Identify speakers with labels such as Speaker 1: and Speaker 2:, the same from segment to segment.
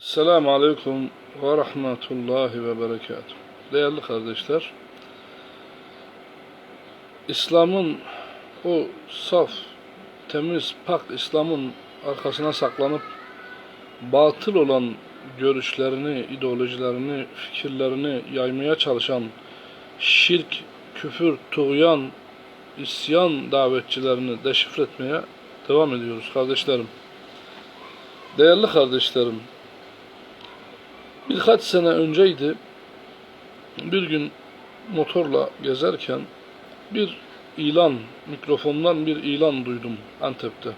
Speaker 1: Selamun Aleyküm ve Rahmetullahi ve Berekatuhu. Değerli kardeşler, İslam'ın o saf, temiz, pak İslam'ın arkasına saklanıp batıl olan görüşlerini, ideolojilerini, fikirlerini yaymaya çalışan şirk, küfür, tuğyan, isyan davetçilerini deşifre etmeye devam ediyoruz kardeşlerim. Değerli kardeşlerim, Birkaç sene önceydi. Bir gün motorla gezerken bir ilan, mikrofondan bir ilan duydum Antep'te.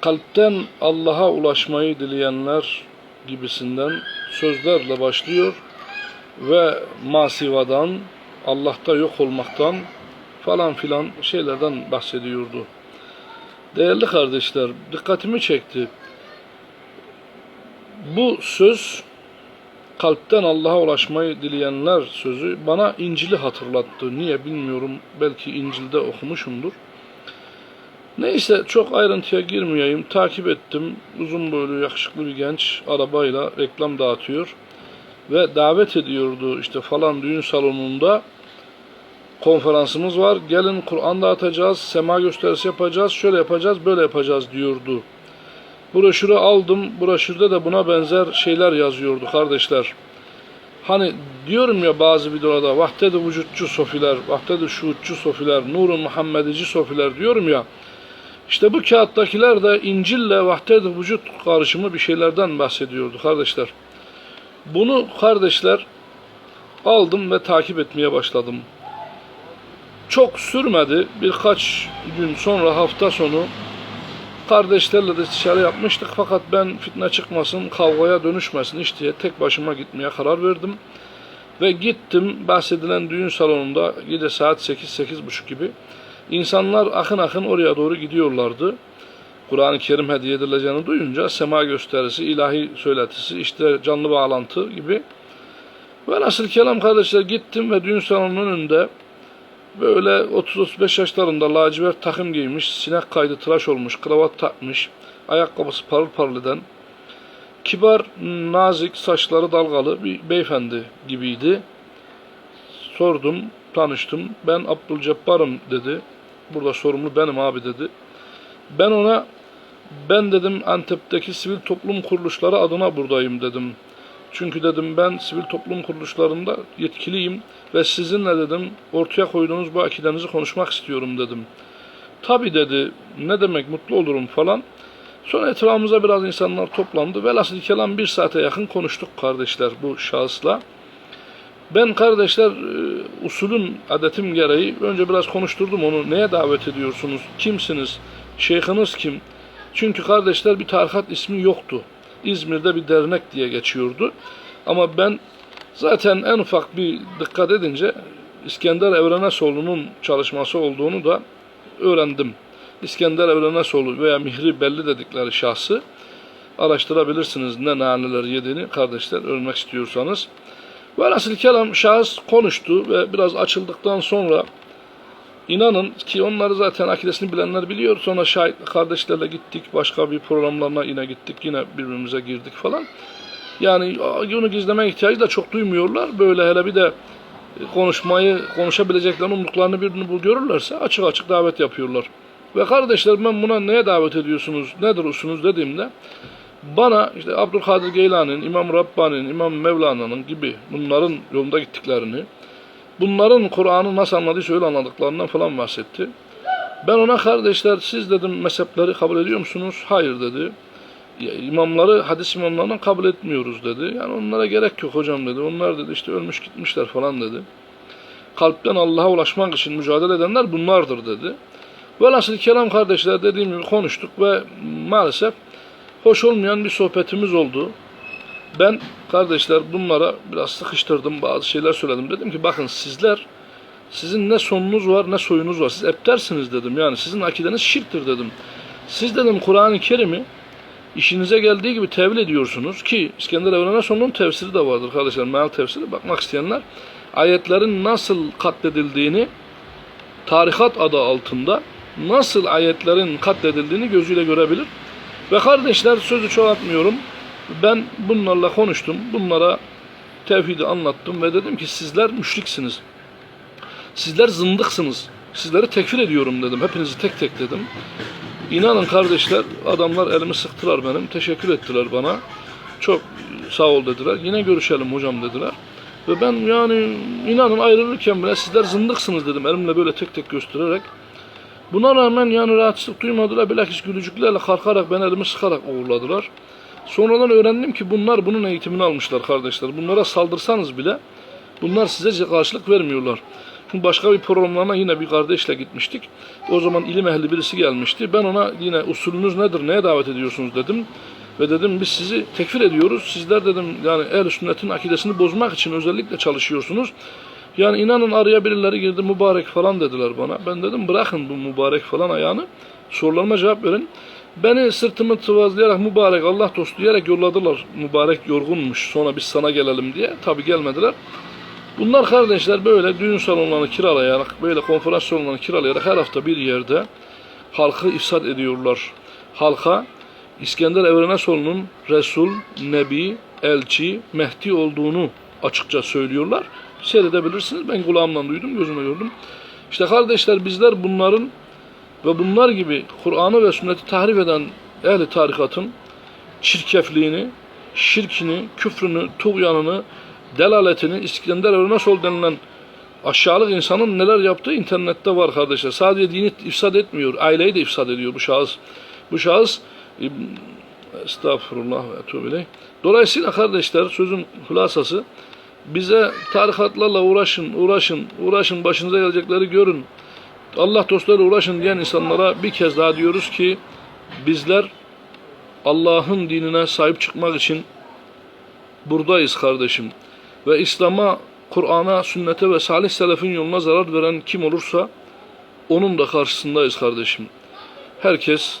Speaker 1: Kalpten Allah'a ulaşmayı dileyenler gibisinden sözlerle başlıyor ve masivadan, Allah'ta yok olmaktan falan filan şeylerden bahsediyordu. Değerli kardeşler, dikkatimi çekti. Bu söz kalpten Allah'a ulaşmayı dileyenler sözü bana İncil'i hatırlattı. Niye bilmiyorum. Belki İncil'de okumuşumdur. Neyse çok ayrıntıya girmeyeyim. Takip ettim. Uzun boylu yakışıklı bir genç arabayla reklam dağıtıyor. Ve davet ediyordu işte falan düğün salonunda konferansımız var. Gelin Kur'an dağıtacağız, sema gösterisi yapacağız, şöyle yapacağız, böyle yapacağız diyordu. Broşürü aldım. Broşürde de buna benzer şeyler yazıyordu kardeşler. Hani diyorum ya bazı videolarda vahdedi vücutçu sofiler, vahdedi şuutçu sofiler, nuru Muhammedici sofiler diyorum ya. İşte bu kağıttakiler de İncil'le vahdedi vücut karışımı bir şeylerden bahsediyordu kardeşler. Bunu kardeşler aldım ve takip etmeye başladım. Çok sürmedi. Birkaç gün sonra hafta sonu Kardeşlerle de istişare yapmıştık fakat ben fitne çıkmasın, kavgaya dönüşmesin iş diye tek başıma gitmeye karar verdim. Ve gittim bahsedilen düğün salonunda gece saat 8-8.30 gibi. İnsanlar akın akın oraya doğru gidiyorlardı. Kur'an-ı Kerim hediye edileceğini duyunca sema gösterisi, ilahi söyletisi, işte canlı bağlantı gibi. Ve nasıl kelam kardeşler gittim ve düğün salonunun önünde Böyle 30-35 yaşlarında lacivert takım giymiş, sinek kaydı tıraş olmuş, kravat takmış, ayakkabısı parıl parıl eden, kibar, nazik, saçları dalgalı bir beyefendi gibiydi. Sordum, tanıştım. Ben Abdülcebbar'ım dedi. Burada sorumlu benim abi dedi. Ben ona, ben dedim Antep'teki sivil toplum kuruluşları adına buradayım dedim. Çünkü dedim ben sivil toplum kuruluşlarında yetkiliyim ve sizinle dedim ortaya koyduğunuz bu akidenizi konuşmak istiyorum dedim. Tabi dedi ne demek mutlu olurum falan. Sonra etrafımıza biraz insanlar toplandı. Velhasıl kelam bir saate yakın konuştuk kardeşler bu şahısla. Ben kardeşler e, usulün adetim gereği önce biraz konuşturdum onu. Neye davet ediyorsunuz? Kimsiniz? Şeyhiniz kim? Çünkü kardeşler bir tarikat ismi yoktu. İzmir'de bir dernek diye geçiyordu. Ama ben zaten en ufak bir dikkat edince İskender Evrenesoğlu'nun çalışması olduğunu da öğrendim. İskender Evrenesoğlu veya Mihri Belli dedikleri şahsı araştırabilirsiniz ne naneler yediğini kardeşler öğrenmek istiyorsanız. Velhasıl kelam şahıs konuştu ve biraz açıldıktan sonra İnanın ki onları zaten akidesini bilenler biliyor. Sonra şahit kardeşlerle gittik. Başka bir programlarına yine gittik. Yine birbirimize girdik falan. Yani onu gizleme ihtiyacı da çok duymuyorlar. Böyle hele bir de konuşmayı, konuşabileceklerini umduklarını birini bul görürlerse açık açık davet yapıyorlar. Ve kardeşler ben buna neye davet ediyorsunuz, nedir usunuz dediğimde bana işte Abdülkadir Geylani'nin, İmam Rabbani'nin, İmam Mevlana'nın gibi bunların yolunda gittiklerini, bunların Kur'an'ı nasıl anladıysa öyle anladıklarından falan bahsetti. Ben ona kardeşler siz dedim mezhepleri kabul ediyor musunuz? Hayır dedi. Ya, imamları hadis imamlarından kabul etmiyoruz dedi. Yani onlara gerek yok hocam dedi. Onlar dedi işte ölmüş gitmişler falan dedi. Kalpten Allah'a ulaşmak için mücadele edenler bunlardır dedi. Velhasıl kelam kardeşler dediğim gibi konuştuk ve maalesef hoş olmayan bir sohbetimiz oldu. Ben kardeşler bunlara biraz sıkıştırdım, bazı şeyler söyledim. Dedim ki bakın sizler, sizin ne sonunuz var ne soyunuz var. Siz eptersiniz dedim. Yani sizin akideniz şirktir dedim. Siz dedim Kur'an-ı Kerim'i işinize geldiği gibi tevil ediyorsunuz ki İskender Evren'e sonunun tefsiri de vardır kardeşler. Meal tefsiri bakmak isteyenler ayetlerin nasıl katledildiğini tarikat adı altında nasıl ayetlerin katledildiğini gözüyle görebilir. Ve kardeşler sözü çoğaltmıyorum. Ben bunlarla konuştum. Bunlara tevhidi anlattım ve dedim ki sizler müşriksiniz. Sizler zındıksınız. Sizleri tekfir ediyorum dedim. Hepinizi tek tek dedim. İnanın kardeşler adamlar elimi sıktılar benim. Teşekkür ettiler bana. Çok sağ ol dediler. Yine görüşelim hocam dediler. Ve ben yani inanın ayrılırken bile sizler zındıksınız dedim. Elimle böyle tek tek göstererek. Buna rağmen yani rahatsızlık duymadılar. Bilakis gülücüklerle kalkarak ben elimi sıkarak uğurladılar. Sonradan öğrendim ki bunlar bunun eğitimini almışlar kardeşler. Bunlara saldırsanız bile bunlar size karşılık vermiyorlar. Çünkü başka bir programlarına yine bir kardeşle gitmiştik. O zaman ilim ehli birisi gelmişti. Ben ona yine usulünüz nedir, neye davet ediyorsunuz dedim. Ve dedim biz sizi tekfir ediyoruz. Sizler dedim yani ehl sünnetin akidesini bozmak için özellikle çalışıyorsunuz. Yani inanın araya birileri girdi mübarek falan dediler bana. Ben dedim bırakın bu mübarek falan ayağını. Sorularıma cevap verin. Beni sırtımı tıvazlayarak mübarek Allah dostu diyerek yolladılar. Mübarek yorgunmuş sonra biz sana gelelim diye. Tabi gelmediler. Bunlar kardeşler böyle düğün salonlarını kiralayarak, böyle konferans salonlarını kiralayarak her hafta bir yerde halkı ifsad ediyorlar. Halka İskender Evrenesoğlu'nun Resul, Nebi, Elçi, Mehdi olduğunu açıkça söylüyorlar. Seyredebilirsiniz. Ben kulağımdan duydum, gözümle gördüm. İşte kardeşler bizler bunların ve bunlar gibi Kur'an'ı ve sünneti tahrif eden ehli tarikatın çirkefliğini, şirkini, küfrünü, tuğyanını, delaletini İskender Evrenesol denilen aşağılık insanın neler yaptığı internette var kardeşler. Sadece dini ifsad etmiyor, aileyi de ifsad ediyor bu şahıs. Bu şahıs Estağfurullah ve etûbü ileyh. Dolayısıyla kardeşler sözün hülasası bize tarikatlarla uğraşın, uğraşın, uğraşın, başınıza gelecekleri görün. Allah dostları uğraşın diyen insanlara bir kez daha diyoruz ki bizler Allah'ın dinine sahip çıkmak için buradayız kardeşim. Ve İslam'a, Kur'an'a, sünnete ve salih selefin yoluna zarar veren kim olursa onun da karşısındayız kardeşim. Herkes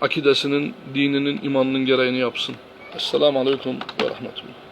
Speaker 1: akidesinin, dininin, imanının gereğini yapsın. Esselamu Aleyküm ve Rahmetullah.